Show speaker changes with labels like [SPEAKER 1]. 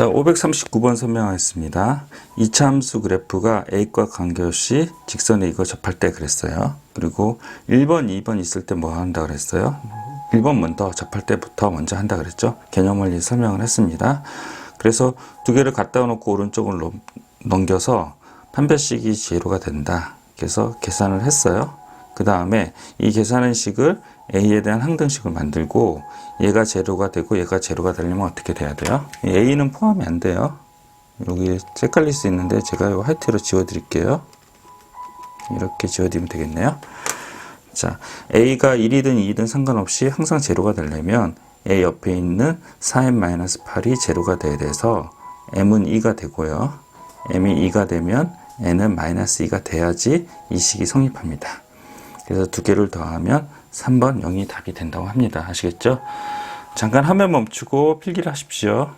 [SPEAKER 1] 자, 539번 설명하겠습니다. 이차함수 그래프가 A과 관계없이 직선에 이거 접할 때 그랬어요. 그리고 1번, 2번 있을 때 뭐 한다 그랬어요? 1번 먼저 접할 때부터 먼저 한다 그랬죠. 개념을 설명을 했습니다. 그래서 두 개를 갖다 놓고 오른쪽을 넘- 넘겨서 판별식이 제로가 된다. 그래서 계산을 했어요. 그 다음에 이 계산한 식을 A에 대한 항등식을 만들고 얘가 제로가 되고 얘가 제로가 되려면 어떻게 돼야 돼요? 이 A는 포함이 안 돼요. 여기 헷갈릴 수 있는데 제가 이 화이트로 지워드릴게요. 이렇게 지워드리면 되겠네요. 자, A가 1이든 2든 상관없이 항상 제로가 되려면 A 옆에 있는 4n-8이 제로가 돼야 돼서 m은 2가 되고요. m이 2가 되면 n은 마이너스 2가 돼야지 이 식이 성립합니다. 그래서 두 개를 더하면 3번 0이 답이 된다고 합니다. 아시겠죠? 잠깐 화면 멈추고 필기를 하십시오.